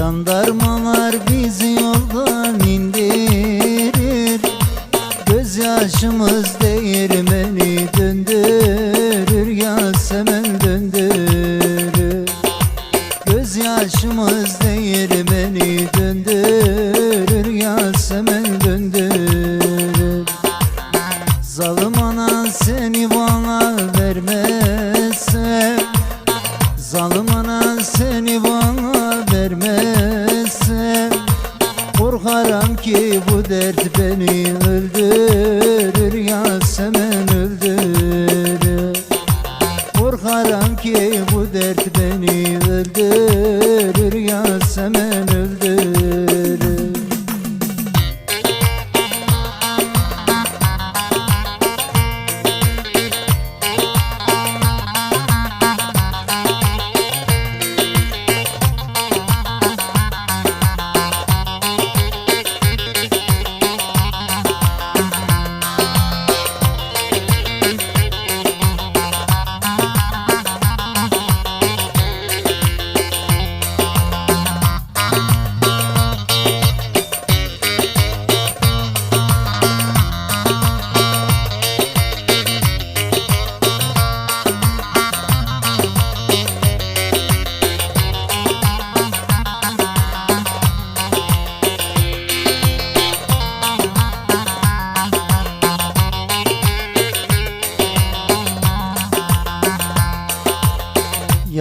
Jandarmalar bizi yoldan indirir. Gözyaşımız Korkarım ki bu dert beni öldürür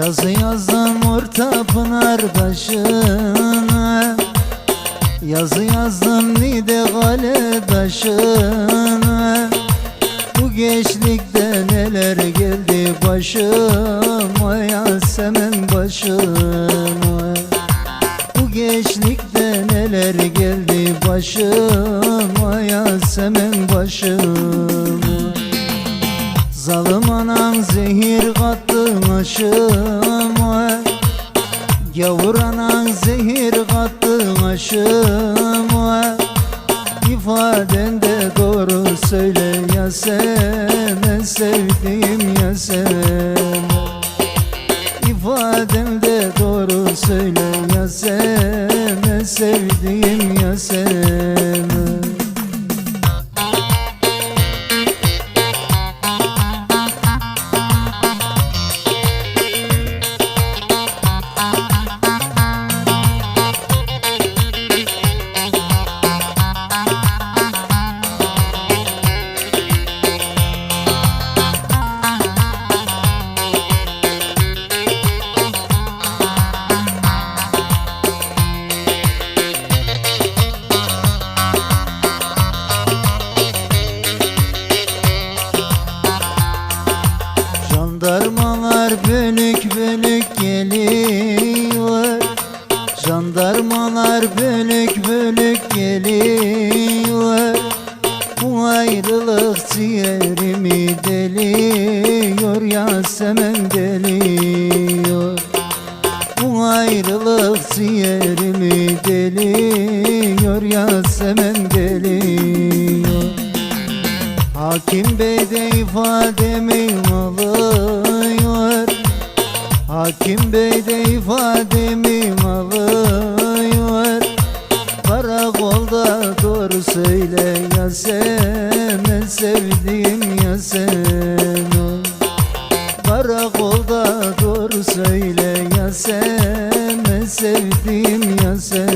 Yazı yazdım orta pınar başına. Yazı yazdım nide gale taşına Bu gençlikte neler geldi başıma Yasemen başıma. Bu gençlikte neler geldi başıma Yasemen başıma. Zalim anam zehir kattın aşıma Gavur anan zehir kattın aşıma İfaden de doğru söyle ya sen sevdiğim ya sen. İfaden de doğru söyle ya sen sevdiğim ya sen Jandarmalar bölük bölük geliyor. Jandarmalar bölük bölük geliyor. Bu ayrılık ciğerimi deliyor Yasemen deliyor. Bu ayrılık ciğerimi deliyor Yasemen deliyor. Hakim bey de ifademi alıyor Hakim bey de ifademi alıyor. Karakolda doğru söyle ya sen sevdiğim ya sen Karakolda doğru söyle ya sen sevdiğim ya sen